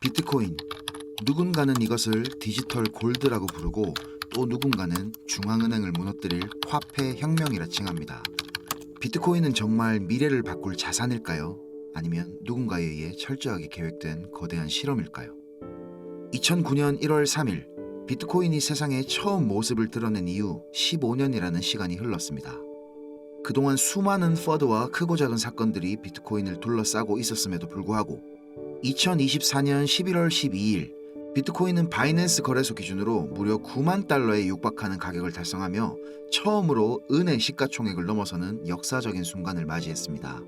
비트코인. 누군가는 이것을 디지털 골드라고 부르고 또 누군가는 중앙은행을 무너뜨릴 화폐 혁명이라 칭합니다. 비트코인은 정말 미래를 바꿀 자산일까요? 아니면 누군가에 의해 철저하게 계획된 거대한 실험일까요? 2009년 1월 3일 비트코인이 세상에 처음 모습을 드러낸 이후 15년이라는 시간이 흘렀습니다. 그동안 수많은 퍼드와 크고 작은 사건들이 비트코인을 둘러싸고 있었음에도 불구하고 2024년 11월 12일 비트코인은 바이낸스 거래소 기준으로 무려 9만 달러에 육박하는 가격을 달성하며 처음으로 은의 시가총액을 넘어서는 역사적인 순간을 맞이했습니다.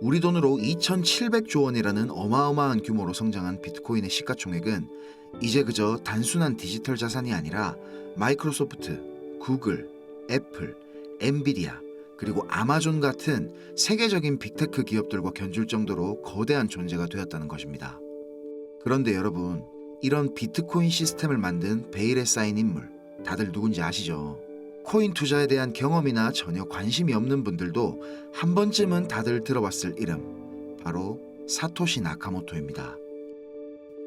우리 돈으로 2,700조 원이라는 어마어마한 규모로 성장한 비트코인의 시가총액은 이제 그저 단순한 디지털 자산이 아니라 마이크로소프트, 구글, 애플, 엔비디아, 그리고 아마존 같은 세계적인 빅테크 기업들과 견줄 정도로 거대한 존재가 되었다는 것입니다. 그런데 여러분, 이런 비트코인 시스템을 만든 베일에 쌓인 인물, 다들 누군지 아시죠? 코인 투자에 대한 경험이나 전혀 관심이 없는 분들도 한 번쯤은 다들 들어봤을 이름, 바로 사토시 나카모토입니다.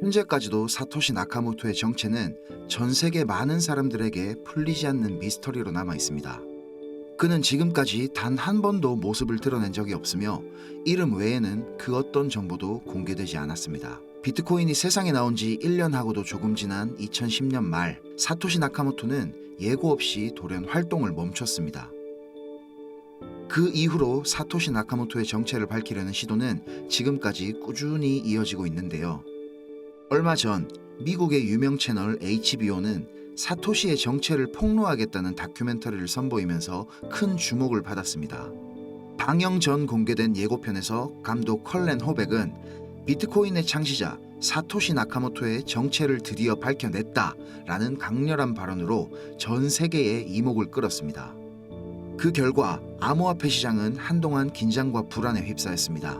현재까지도 사토시 나카모토의 정체는 전 세계 많은 사람들에게 풀리지 않는 미스터리로 남아 있습니다. 그는 지금까지 단 한 번도 모습을 드러낸 적이 없으며 이름 외에는 그 어떤 정보도 공개되지 않았습니다. 비트코인이 세상에 나온 지 1년하고도 조금 지난 2010년 말 사토시 나카모토는 예고 없이 돌연 활동을 멈췄습니다. 그 이후로 사토시 나카모토의 정체를 밝히려는 시도는 지금까지 꾸준히 이어지고 있는데요. 얼마 전 미국의 유명 채널 HBO는 사토시의 정체를 폭로하겠다는 다큐멘터리를 선보이면서 큰 주목을 받았습니다. 방영 전 공개된 예고편에서 감독 컬렌 호백은 비트코인의 창시자 사토시 나카모토의 정체를 드디어 밝혀냈다라는 강렬한 발언으로 전 세계의 이목을 끌었습니다. 그 결과 암호화폐 시장은 한동안 긴장과 불안에 휩싸였습니다.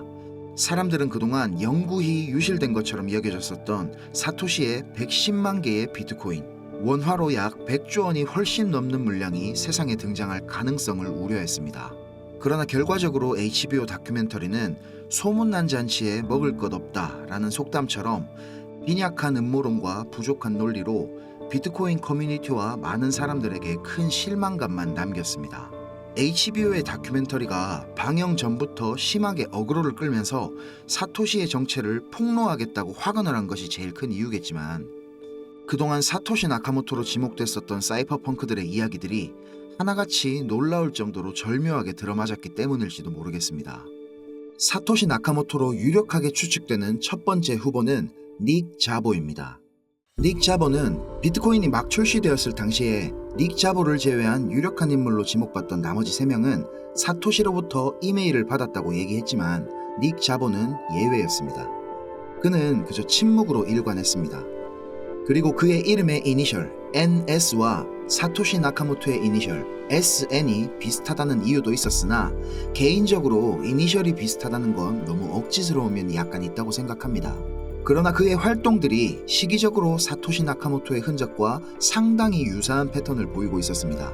사람들은 그동안 영구히 유실된 것처럼 여겨졌었던 사토시의 110만 개의 비트코인, 원화로 약 100조 원이 훨씬 넘는 물량이 세상에 등장할 가능성을 우려했습니다. 그러나 결과적으로 HBO 다큐멘터리는 소문난 잔치에 먹을 것 없다라는 속담처럼 빈약한 음모론과 부족한 논리로 비트코인 커뮤니티와 많은 사람들에게 큰 실망감만 남겼습니다. HBO의 다큐멘터리가 방영 전부터 심하게 어그로를 끌면서 사토시의 정체를 폭로하겠다고 확언을 한 것이 제일 큰 이유겠지만 그동안 사토시 나카모토로 지목됐었던 사이퍼펑크들의 이야기들이 하나같이 놀라울 정도로 절묘하게 들어맞았기 때문일지도 모르겠습니다. 사토시 나카모토로 유력하게 추측되는 첫 번째 후보는 닉 자보입니다. 닉 자보는 비트코인이 막 출시되었을 당시에 닉 자보를 제외한 유력한 인물로 지목받던 나머지 3명은 사토시로부터 이메일을 받았다고 얘기했지만 닉 자보는 예외였습니다. 그는 그저 침묵으로 일관했습니다. 그리고 그의 이름의 이니셜 NS와 사토시 나카모토의 이니셜 SN이 비슷하다는 이유도 있었으나 개인적으로 이니셜이 비슷하다는 건 너무 억지스러운 면이 약간 있다고 생각합니다. 그러나 그의 활동들이 시기적으로 사토시 나카모토의 흔적과 상당히 유사한 패턴을 보이고 있었습니다.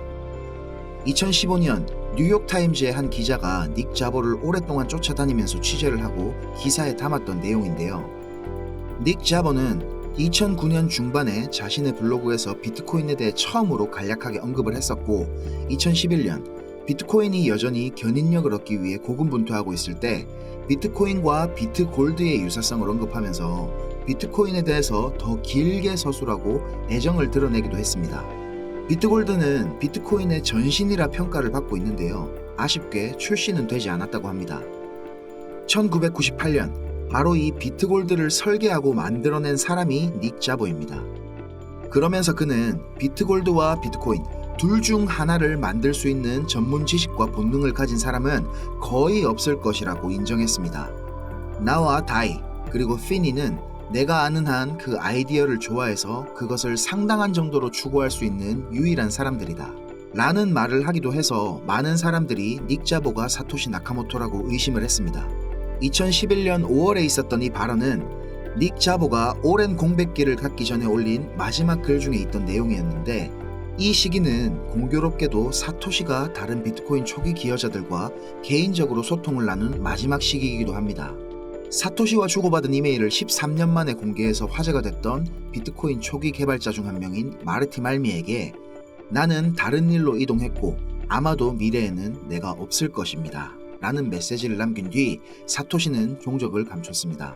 2015년 뉴욕타임즈의 한 기자가 닉 자보를 오랫동안 쫓아다니면서 취재를 하고 기사에 담았던 내용인데요. 닉 자보는 2009년 중반에 자신의 블로그에서 비트코인에 대해 처음으로 간략하게 언급을 했었고 2011년 비트코인이 여전히 견인력을 얻기 위해 고군분투하고 있을 때 비트코인과 비트골드의 유사성을 언급하면서 비트코인에 대해서 더 길게 서술하고 애정을 드러내기도 했습니다. 비트골드는 비트코인의 전신이라 평가를 받고 있는데요. 아쉽게 출시는 되지 않았다고 합니다. 1998년 바로 이 비트골드를 설계하고 만들어낸 사람이 닉 자보입니다. 그러면서 그는 비트골드와 비트코인 둘 중 하나를 만들 수 있는 전문 지식과 본능을 가진 사람은 거의 없을 것이라고 인정했습니다. 나와 다이 그리고 피니는 내가 아는 한 그 아이디어를 좋아해서 그것을 상당한 정도로 추구할 수 있는 유일한 사람들이다. 라는 말을 하기도 해서 많은 사람들이 닉 자보가 사토시 나카모토라고 의심을 했습니다. 2011년 5월에 있었던 이 발언은 닉 자보가 오랜 공백기를 갖기 전에 올린 마지막 글 중에 있던 내용이었는데 이 시기는 공교롭게도 사토시가 다른 비트코인 초기 기여자들과 개인적으로 소통을 나눈 마지막 시기이기도 합니다. 사토시와 주고받은 이메일을 13년 만에 공개해서 화제가 됐던 비트코인 초기 개발자 중 한 명인 마르티 말미에게 나는 다른 일로 이동했고 아마도 미래에는 내가 없을 것입니다. 라는 메시지를 남긴 뒤 사토시는 종적을 감췄습니다.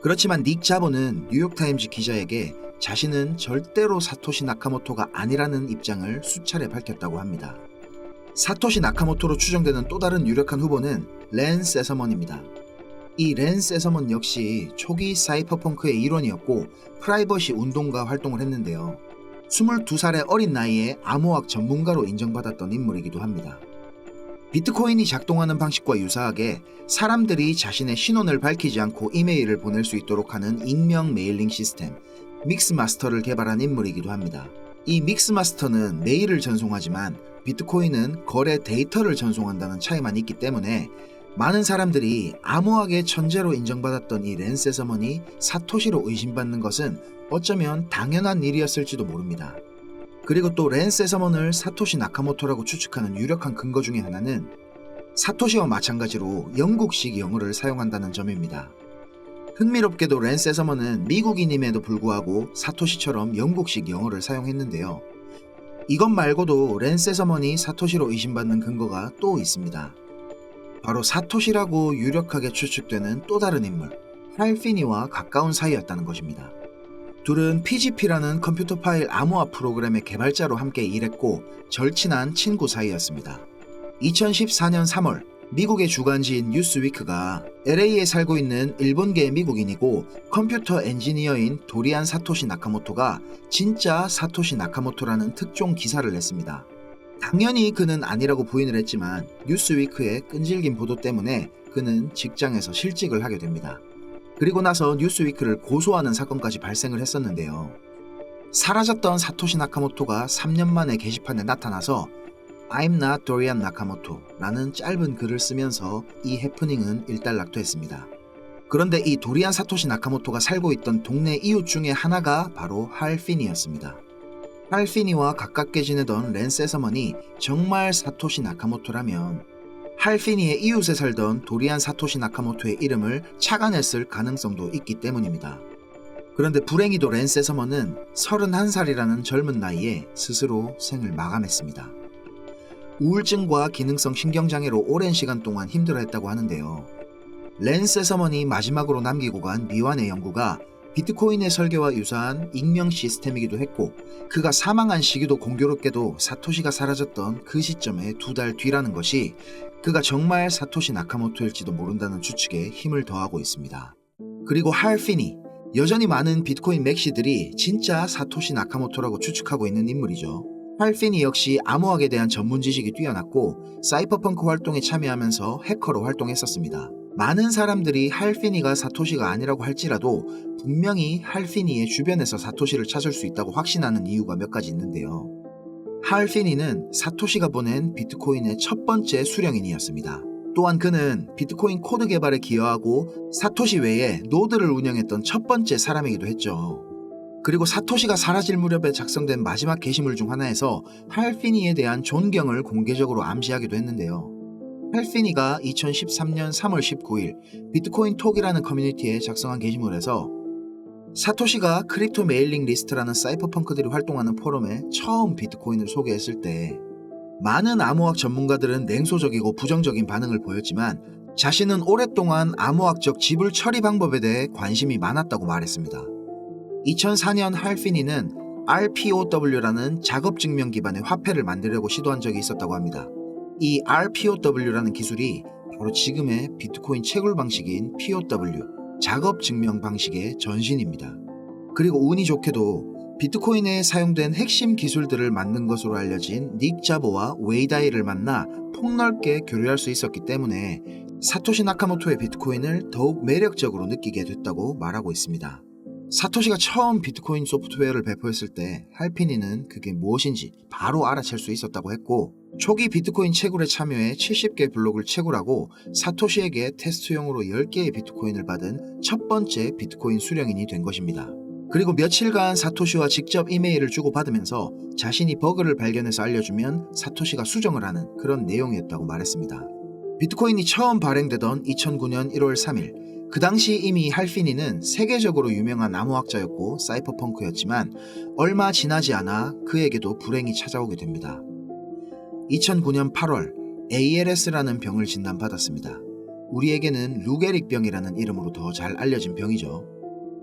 그렇지만 닉 자보는 뉴욕타임즈 기자에게 자신은 절대로 사토시 나카모토가 아니라는 입장을 수차례 밝혔다고 합니다. 사토시 나카모토로 추정되는 또 다른 유력한 후보는 렌 세서먼입니다. 이렌 세서먼 역시 초기 사이퍼펑크의 일원이었고 프라이버시 운동가 활동을 했는데요. 22살의 어린 나이에 암호학 전문가로 인정받았던 인물이기도 합니다. 비트코인이 작동하는 방식과 유사하게 사람들이 자신의 신원을 밝히지 않고 이메일을 보낼 수 있도록 하는 익명 메일링 시스템 믹스마스터를 개발한 인물이기도 합니다. 이 믹스마스터는 메일을 전송하지만 비트코인은 거래 데이터를 전송한다는 차이만 있기 때문에 많은 사람들이 암호학의 천재로 인정받았던 이 렌세서먼이 사토시로 의심받는 것은 어쩌면 당연한 일이었을지도 모릅니다. 그리고 또 렌세서먼을 사토시 나카모토라고 추측하는 유력한 근거 중에 하나는 사토시와 마찬가지로 영국식 영어를 사용한다는 점입니다. 흥미롭게도 렌세서먼은 미국인임에도 불구하고 사토시처럼 영국식 영어를 사용했는데요. 이것 말고도 렌세서먼이 사토시로 의심받는 근거가 또 있습니다. 바로 사토시라고 유력하게 추측되는 또 다른 인물, 할피니와 가까운 사이였다는 것입니다. 둘은 PGP라는 컴퓨터 파일 암호화 프로그램의 개발자로 함께 일했고 절친한 친구 사이였습니다. 2014년 3월 미국의 주간지인 뉴스위크가 LA에 살고 있는 일본계 미국인이고 컴퓨터 엔지니어인 도리안 사토시 나카모토가 진짜 사토시 나카모토라는 특종 기사를 냈습니다. 당연히 그는 아니라고 부인을 했지만 뉴스위크의 끈질긴 보도 때문에 그는 직장에서 실직을 하게 됩니다. 그리고 나서 뉴스위크를 고소하는 사건까지 발생을 했었는데요. 사라졌던 사토시 나카모토가 3년 만에 게시판에 나타나서 I'm not Dorian Nakamoto 라는 짧은 글을 쓰면서 이 해프닝은 일단락됐습니다. 그런데 이 도리안 사토시 나카모토가 살고 있던 동네 이웃 중에 하나가 바로 할피니였습니다. 할피니와 가깝게 지내던 렌세서먼이 정말 사토시 나카모토라면 할피니의 이웃에 살던 도리안 사토시 나카모토의 이름을 착안했을 가능성도 있기 때문입니다. 그런데 불행히도 렌세서먼은 31살이라는 젊은 나이에 스스로 생을 마감했습니다. 우울증과 기능성 신경장애로 오랜 시간 동안 힘들어했다고 하는데요. 렌세서먼이 마지막으로 남기고 간 미완의 연구가 비트코인의 설계와 유사한 익명 시스템이기도 했고 그가 사망한 시기도 공교롭게도 사토시가 사라졌던 그 시점의 두 달 뒤라는 것이 그가 정말 사토시 나카모토일지도 모른다는 추측에 힘을 더하고 있습니다. 그리고 할피니 여전히 많은 비트코인 맥시들이 진짜 사토시 나카모토라고 추측하고 있는 인물이죠. 할피니 역시 암호학에 대한 전문 지식이 뛰어났고 사이퍼펑크 활동에 참여하면서 해커로 활동했었습니다. 많은 사람들이 할피니가 사토시가 아니라고 할지라도 분명히 할피니의 주변에서 사토시를 찾을 수 있다고 확신하는 이유가 몇 가지 있는데요. 할피니는 사토시가 보낸 비트코인의 첫 번째 수령인이었습니다. 또한 그는 비트코인 코드 개발에 기여하고 사토시 외에 노드를 운영했던 첫 번째 사람이기도 했죠. 그리고 사토시가 사라질 무렵에 작성된 마지막 게시물 중 하나에서 할피니에 대한 존경을 공개적으로 암시하기도 했는데요. 할피니가 2013년 3월 19일 비트코인 톡이라는 커뮤니티에 작성한 게시물에서 사토시가 크립토 메일링 리스트라는 사이퍼펑크들이 활동하는 포럼에 처음 비트코인을 소개했을 때 많은 암호학 전문가들은 냉소적이고 부정적인 반응을 보였지만 자신은 오랫동안 암호학적 지불 처리 방법에 대해 관심이 많았다고 말했습니다. 2004년 할피니는 RPOW라는 작업 증명 기반의 화폐를 만들려고 시도한 적이 있었다고 합니다. 이 RPOW라는 기술이 바로 지금의 비트코인 채굴 방식인 POW, 작업 증명 방식의 전신입니다. 그리고 운이 좋게도 비트코인에 사용된 핵심 기술들을 만든 것으로 알려진 닉 자보와 웨이다이를 만나 폭넓게 교류할 수 있었기 때문에 사토시 나카모토의 비트코인을 더욱 매력적으로 느끼게 됐다고 말하고 있습니다. 사토시가 처음 비트코인 소프트웨어를 배포했을 때 할피니는 그게 무엇인지 바로 알아챌 수 있었다고 했고 초기 비트코인 채굴에 참여해 70개 블록을 채굴하고 사토시에게 테스트용으로 10개의 비트코인을 받은 첫 번째 비트코인 수령인이 된 것입니다. 그리고 며칠간 사토시와 직접 이메일을 주고받으면서 자신이 버그를 발견해서 알려주면 사토시가 수정을 하는 그런 내용이었다고 말했습니다. 비트코인이 처음 발행되던 2009년 1월 3일 그 당시 이미 할피니는 세계적으로 유명한 암호학자였고 사이퍼펑크였지만 얼마 지나지 않아 그에게도 불행이 찾아오게 됩니다. 2009년 8월 ALS라는 병을 진단받았습니다. 우리에게는 루게릭병이라는 이름으로 더 잘 알려진 병이죠.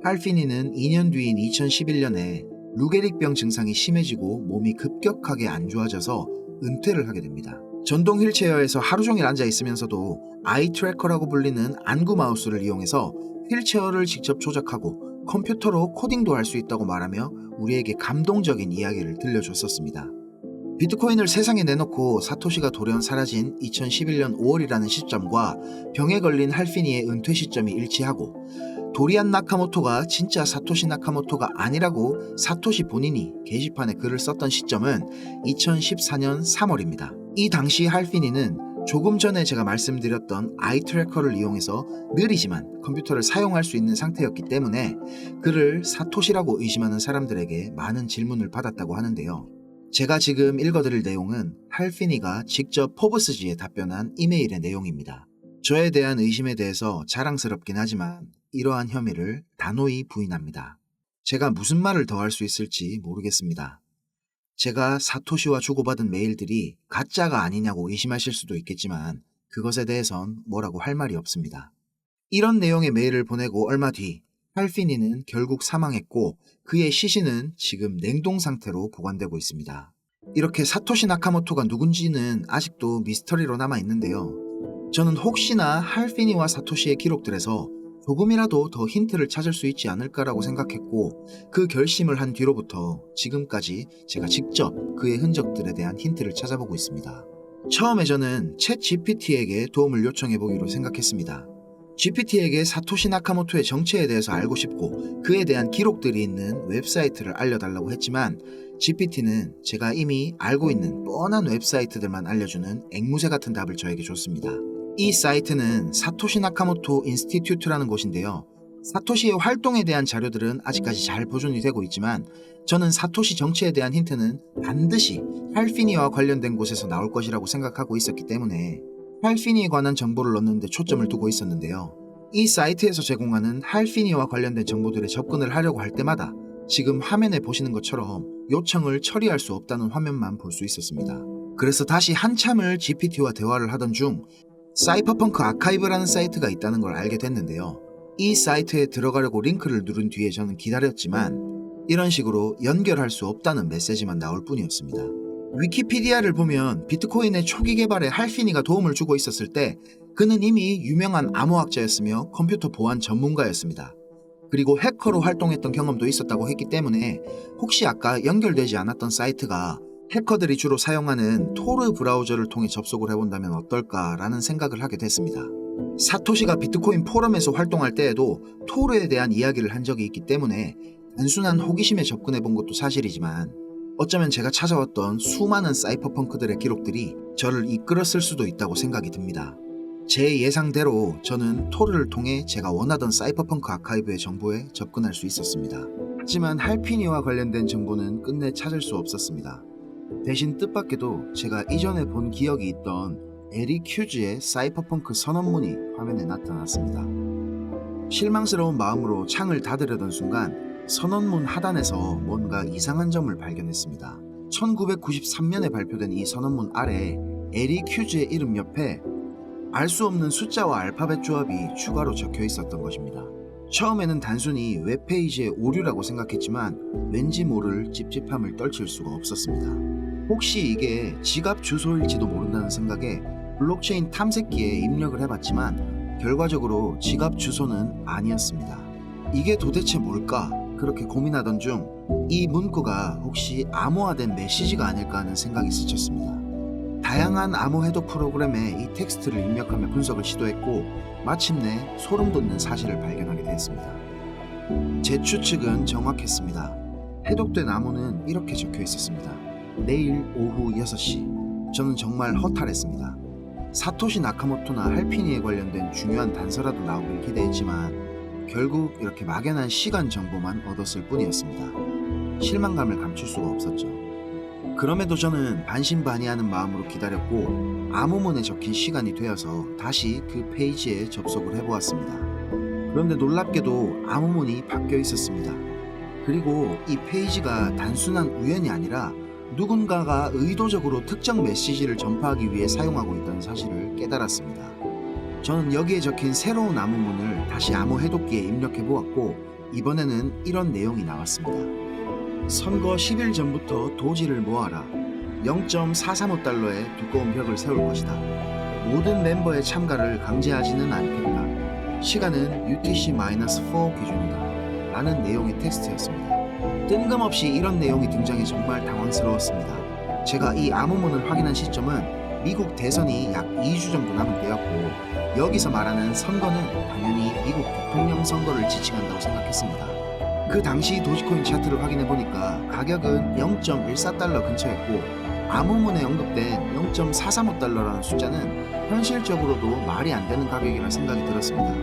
할피니는 2년 뒤인 2011년에 루게릭병 증상이 심해지고 몸이 급격하게 안 좋아져서 은퇴를 하게 됩니다. 전동 휠체어에서 하루 종일 앉아 있으면서도 아이 트래커라고 불리는 안구 마우스를 이용해서 휠체어를 직접 조작하고 컴퓨터로 코딩도 할 수 있다고 말하며 우리에게 감동적인 이야기를 들려줬었습니다. 비트코인을 세상에 내놓고 사토시가 돌연 사라진 2011년 5월이라는 시점과 병에 걸린 할피니의 은퇴 시점이 일치하고 도리안 나카모토가 진짜 사토시 나카모토가 아니라고 사토시 본인이 게시판에 글을 썼던 시점은 2014년 3월입니다. 이 당시 할피니는 조금 전에 제가 말씀드렸던 아이 트래커를 이용해서 느리지만 컴퓨터를 사용할 수 있는 상태였기 때문에 그를 사토시라고 의심하는 사람들에게 많은 질문을 받았다고 하는데요. 제가 지금 읽어드릴 내용은 할피니가 직접 포브스지에 답변한 이메일의 내용입니다. 저에 대한 의심에 대해서 자랑스럽긴 하지만 이러한 혐의를 단호히 부인합니다. 제가 무슨 말을 더 할 수 있을지 모르겠습니다. 제가 사토시와 주고받은 메일들이 가짜가 아니냐고 의심하실 수도 있겠지만 그것에 대해선 뭐라고 할 말이 없습니다. 이런 내용의 메일을 보내고 얼마 뒤 할피니는 결국 사망했고 그의 시신은 지금 냉동 상태로 보관되고 있습니다. 이렇게 사토시 나카모토가 누군지는 아직도 미스터리로 남아 있는데요. 저는 혹시나 할피니와 사토시의 기록들에서 조금이라도 더 힌트를 찾을 수 있지 않을까라고 생각했고 그 결심을 한 뒤로부터 지금까지 제가 직접 그의 흔적들에 대한 힌트를 찾아보고 있습니다. 처음에 저는 챗 GPT에게 도움을 요청해 보기로 생각했습니다. GPT에게 사토시 나카모토의 정체에 대해서 알고 싶고 그에 대한 기록들이 있는 웹사이트를 알려달라고 했지만 GPT는 제가 이미 알고 있는 뻔한 웹사이트들만 알려주는 앵무새 같은 답을 저에게 줬습니다. 이 사이트는 사토시 나카모토 인스티튜트라는 곳인데요. 사토시의 활동에 대한 자료들은 아직까지 잘 보존이 되고 있지만 저는 사토시 정체에 대한 힌트는 반드시 할피니와 관련된 곳에서 나올 것이라고 생각하고 있었기 때문에 할피니에 관한 정보를 넣는데 초점을 두고 있었는데요. 이 사이트에서 제공하는 할피니와 관련된 정보들에 접근을 하려고 할 때마다 지금 화면에 보시는 것처럼 요청을 처리할 수 없다는 화면만 볼 수 있었습니다. 그래서 다시 한참을 GPT와 대화를 하던 중 사이퍼펑크 아카이브라는 사이트가 있다는 걸 알게 됐는데요. 이 사이트에 들어가려고 링크를 누른 뒤에 저는 기다렸지만 이런 식으로 연결할 수 없다는 메시지만 나올 뿐이었습니다. 위키피디아를 보면 비트코인의 초기 개발에 할피니가 도움을 주고 있었을 때 그는 이미 유명한 암호학자였으며 컴퓨터 보안 전문가였습니다. 그리고 해커로 활동했던 경험도 있었다고 했기 때문에 혹시 아까 연결되지 않았던 사이트가 해커들이 주로 사용하는 토르 브라우저를 통해 접속을 해본다면 어떨까라는 생각을 하게 됐습니다. 사토시가 비트코인 포럼에서 활동할 때에도 토르에 대한 이야기를 한 적이 있기 때문에 단순한 호기심에 접근해 본 것도 사실이지만 어쩌면 제가 찾아왔던 수많은 사이퍼펑크들의 기록들이 저를 이끌었을 수도 있다고 생각이 듭니다. 제 예상대로 저는 토르를 통해 제가 원하던 사이퍼펑크 아카이브의 정보에 접근할 수 있었습니다. 하지만 할피니와 관련된 정보는 끝내 찾을 수 없었습니다. 대신 뜻밖에도 제가 이전에 본 기억이 있던 에리 큐즈의 사이퍼펑크 선언문이 화면에 나타났습니다. 실망스러운 마음으로 창을 닫으려던 순간 선언문 하단에서 뭔가 이상한 점을 발견했습니다. 1993년에 발표된 이 선언문 아래 에리 큐즈의 이름 옆에 알 수 없는 숫자와 알파벳 조합이 추가로 적혀 있었던 것입니다. 처음에는 단순히 웹페이지의 오류라고 생각했지만 왠지 모를 찝찝함을 떨칠 수가 없었습니다. 혹시 이게 지갑 주소일지도 모른다는 생각에 블록체인 탐색기에 입력을 해봤지만 결과적으로 지갑 주소는 아니었습니다. 이게 도대체 뭘까? 그렇게 고민하던 중 이 문구가 혹시 암호화된 메시지가 아닐까 하는 생각이 스쳤습니다. 다양한 암호 해독 프로그램에 이 텍스트를 입력하며 분석을 시도했고 마침내 소름 돋는 사실을 발견하게 되었습니다. 제 추측은 정확했습니다. 해독된 암호는 이렇게 적혀 있었습니다. 내일 오후 6시. 저는 정말 허탈했습니다. 사토시 나카모토나 할피니에 관련된 중요한 단서라도 나오길 기대했지만 결국 이렇게 막연한 시간 정보만 얻었을 뿐이었습니다. 실망감을 감출 수가 없었죠. 그럼에도 저는 반신반의하는 마음으로 기다렸고 암호문에 적힌 시간이 되어서 다시 그 페이지에 접속을 해보았습니다. 그런데 놀랍게도 암호문이 바뀌어 있었습니다. 그리고 이 페이지가 단순한 우연이 아니라 누군가가 의도적으로 특정 메시지를 전파하기 위해 사용하고 있다는 사실을 깨달았습니다. 저는 여기에 적힌 새로운 암호문을 다시 암호 해독기에 입력해 보았고 이번에는 이런 내용이 나왔습니다. 선거 10일 전부터 도지를 모아라. 0.435달러의 두꺼운 벽을 세울 것이다. 모든 멤버의 참가를 강제하지는 않겠다. 시간은 UTC-4 기준이다. 라는 내용의 텍스트였습니다. 뜬금없이 이런 내용이 등장해 정말 당황스러웠습니다. 제가 이 암호문을 확인한 시점은 미국 대선이 약 2주 정도 남은 때였고 여기서 말하는 선거는 당연히 미국 대통령 선거를 지칭한다고 생각했습니다. 그 당시 도지코인 차트를 확인해 보니까 가격은 0.14달러 근처였고 암호문에 언급된 0.435달러라는 숫자는 현실적으로도 말이 안 되는 가격이라 생각이 들었습니다.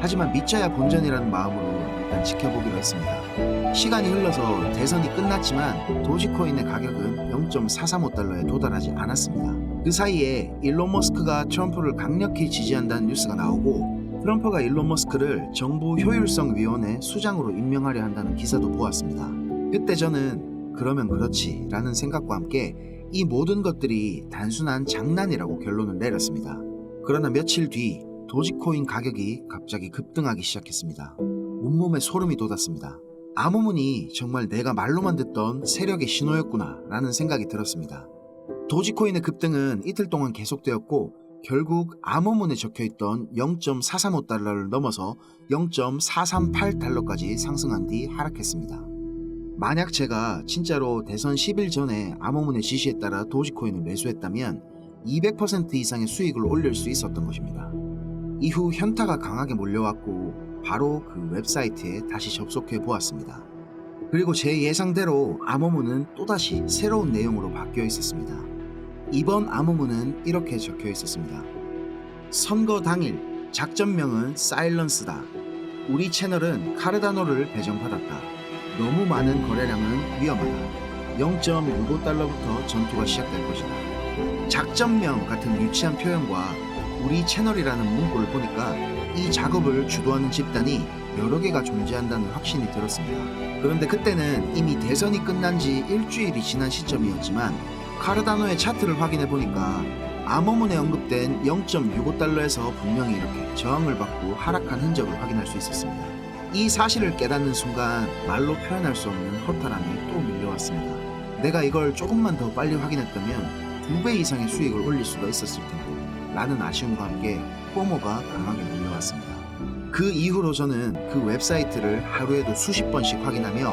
하지만 믿자야 본전이라는 마음으로 일단 지켜보기로 했습니다. 시간이 흘러서 대선이 끝났지만 도지코인의 가격은 0.435달러에 도달하지 않았습니다. 그 사이에 일론 머스크가 트럼프를 강력히 지지한다는 뉴스가 나오고 트럼프가 일론 머스크를 정부 효율성 위원회 수장으로 임명하려 한다는 기사도 보았습니다. 그때 저는 그러면 그렇지 라는 생각과 함께 이 모든 것들이 단순한 장난이라고 결론을 내렸습니다. 그러나 며칠 뒤 도지코인 가격이 갑자기 급등하기 시작했습니다. 온몸에 소름이 돋았습니다. 암호문이 정말 내가 말로만 듣던 세력의 신호였구나 라는 생각이 들었습니다. 도지코인의 급등은 이틀 동안 계속되었고 결국 암호문에 적혀있던 0.435달러를 넘어서 0.438달러까지 상승한 뒤 하락했습니다. 만약 제가 진짜로 대선 10일 전에 암호문의 지시에 따라 도지코인을 매수했다면 200% 이상의 수익을 올릴 수 있었던 것입니다. 이후 현타가 강하게 몰려왔고 바로 그 웹사이트에 다시 접속해 보았습니다. 그리고 제 예상대로 암호문은 또다시 새로운 내용으로 바뀌어 있었습니다. 이번 암호문은 이렇게 적혀 있었습니다. 선거 당일 작전명은 사일런스다. 우리 채널은 카르다노를 배정받았다. 너무 많은 거래량은 위험하다. 0.65달러부터 전투가 시작될 것이다. 작전명 같은 유치한 표현과 우리 채널이라는 문구를 보니까 이 작업을 주도하는 집단이 여러 개가 존재한다는 확신이 들었습니다. 그런데 그때는 이미 대선이 끝난 지 일주일이 지난 시점이었지만 카르다노의 차트를 확인해 보니까 암호문에 언급된 0.65달러에서 분명히 이렇게 저항을 받고 하락한 흔적을 확인할 수 있었습니다. 이 사실을 깨닫는 순간 말로 표현할 수 없는 허탈함이 또 밀려왔습니다. 내가 이걸 조금만 더 빨리 확인했다면 두 배 이상의 수익을 올릴 수가 있었을 텐데 라는 아쉬움과 함께 포모가 강하게 밀려왔습니다. 그 이후로 저는 그 웹사이트를 하루에도 수십 번씩 확인하며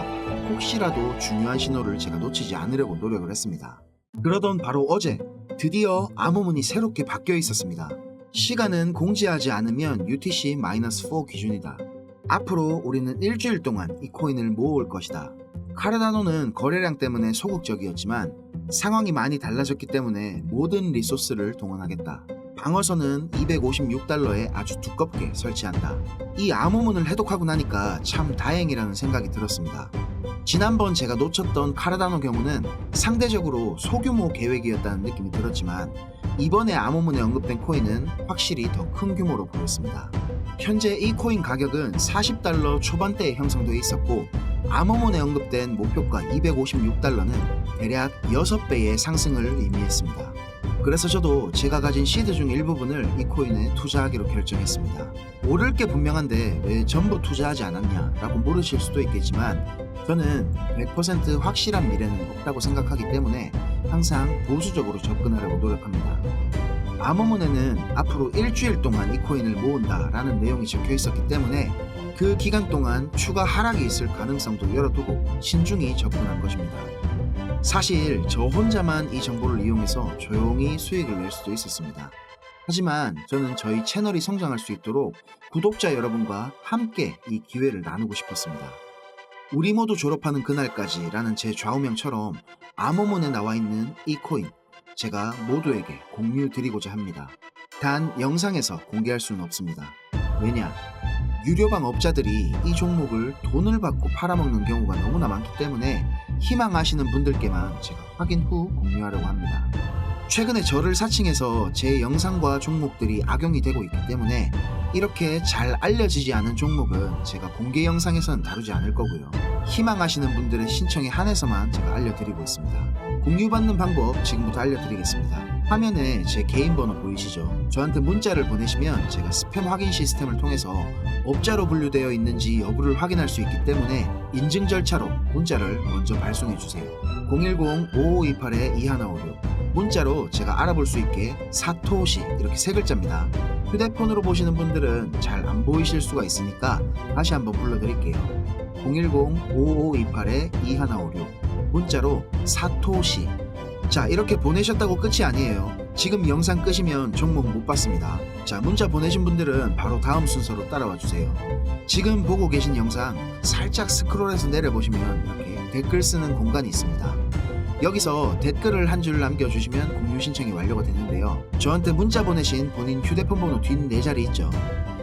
혹시라도 중요한 신호를 제가 놓치지 않으려고 노력을 했습니다. 그러던 바로 어제 드디어 암호문이 새롭게 바뀌어 있었습니다. 시간은 공지하지 않으면 UTC-4 기준이다. 앞으로 우리는 일주일 동안 이 코인을 모을 것이다. 카르다노는 거래량 때문에 소극적이었지만 상황이 많이 달라졌기 때문에 모든 리소스를 동원하겠다. 방어선은 256달러에 아주 두껍게 설치한다. 이 암호문을 해독하고 나니까 참 다행이라는 생각이 들었습니다. 지난번 제가 놓쳤던 카르다노 경우는 상대적으로 소규모 계획이었다는 느낌이 들었지만 이번에 암호문에 언급된 코인은 확실히 더 큰 규모로 보였습니다. 현재 이 코인 가격은 40달러 초반대에 형성되어 있었고 암호문에 언급된 목표가 256달러는 대략 6배의 상승을 의미했습니다. 그래서 저도 제가 가진 시드 중 일부분을 이 코인에 투자하기로 결정했습니다. 오를 게 분명한데 왜 전부 투자하지 않았냐라고 물으실 수도 있겠지만 저는 100% 확실한 미래는 없다고 생각하기 때문에 항상 보수적으로 접근하려고 노력합니다. 암호문에는 앞으로 일주일 동안 이 코인을 모은다라는 내용이 적혀 있었기 때문에 그 기간 동안 추가 하락이 있을 가능성도 열어두고 신중히 접근한 것입니다. 사실 저 혼자만 이 정보를 이용해서 조용히 수익을 낼 수도 있었습니다. 하지만 저는 저희 채널이 성장할 수 있도록 구독자 여러분과 함께 이 기회를 나누고 싶었습니다. 우리 모두 졸업하는 그날까지 라는 제 좌우명처럼 암호문에 나와 있는 이 코인 제가 모두에게 공유 드리고자 합니다. 단 영상에서 공개할 수는 없습니다. 왜냐? 유료방 업자들이 이 종목을 돈을 받고 팔아먹는 경우가 너무나 많기 때문에 희망하시는 분들께만 제가 확인 후 공유하려고 합니다. 최근에 저를 사칭해서 제 영상과 종목들이 악용이 되고 있기 때문에 이렇게 잘 알려지지 않은 종목은 제가 공개 영상에서는 다루지 않을 거고요. 희망하시는 분들의 신청에 한해서만 제가 알려드리고 있습니다. 공유받는 방법 지금부터 알려드리겠습니다. 화면에 제 개인 번호 보이시죠? 저한테 문자를 보내시면 제가 스팸 확인 시스템을 통해서 업자로 분류되어 있는지 여부를 확인할 수 있기 때문에 인증 절차로 문자를 먼저 발송해 주세요. 010-5528-2156 문자로 제가 알아볼 수 있게 사토시 이렇게 세 글자입니다. 휴대폰으로 보시는 분들은 잘 안 보이실 수가 있으니까 다시 한번 불러드릴게요. 010-5528-2156 문자로 사토시 자 이렇게 보내셨다고 끝이 아니에요. 지금 영상 끄시면 종목 못 받습니다. 자 문자 보내신 분들은 바로 다음 순서로 따라와 주세요. 지금 보고 계신 영상 살짝 스크롤해서 내려보시면 이렇게 댓글 쓰는 공간이 있습니다. 여기서 댓글을 한 줄 남겨주시면 공유 신청이 완료가 되는데요. 저한테 문자 보내신 본인 휴대폰 번호 뒷 네 자리 있죠.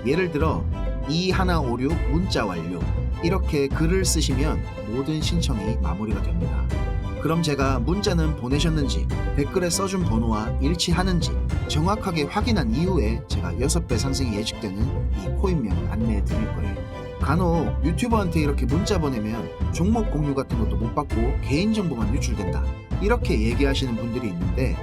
예를 들어 2156 문자 완료 이렇게 글을 쓰시면 모든 신청이 마무리가 됩니다. 그럼 제가 문자는 보내셨는지 댓글에 써준 번호와 일치하는지 정확하게 확인한 이후에 제가 6배 상승이 예측되는 이 코인명 안내해 드릴 거예요. 간혹 유튜버한테 이렇게 문자 보내면 종목 공유 같은 것도 못 받고 개인정보만 유출된다. 이렇게 얘기하시는 분들이 있는데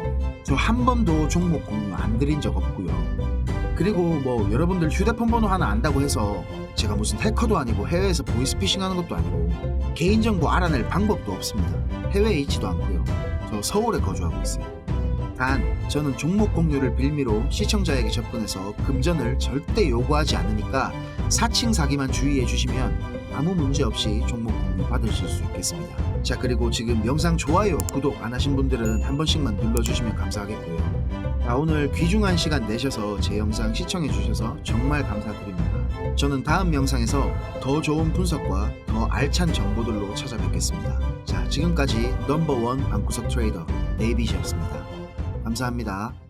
저 한 번도 종목 공유 안 드린 적 없고요. 그리고 뭐 여러분들 휴대폰 번호 하나 안다고 해서 제가 무슨 해커도 아니고 해외에서 보이스피싱 하는 것도 아니고 개인정보 알아낼 방법도 없습니다. 해외에 있지도 않고요. 저 서울에 거주하고 있어요. 단 저는 종목 공유를 빌미로 시청자에게 접근해서 금전을 절대 요구하지 않으니까 사칭 사기만 주의해 주시면 아무 문제 없이 종목 공유 받으실 수 있겠습니다. 자 그리고 지금 영상 좋아요, 구독 안 하신 분들은 한 번씩만 눌러주시면 감사하겠고요. 자 오늘 귀중한 시간 내셔서 제 영상 시청해 주셔서 정말 감사드립니다. 저는 다음 영상에서 더 좋은 분석과 더 알찬 정보들로 찾아뵙겠습니다. 자 지금까지 넘버원 방구석 트레이더 네이비시였습니다. 감사합니다.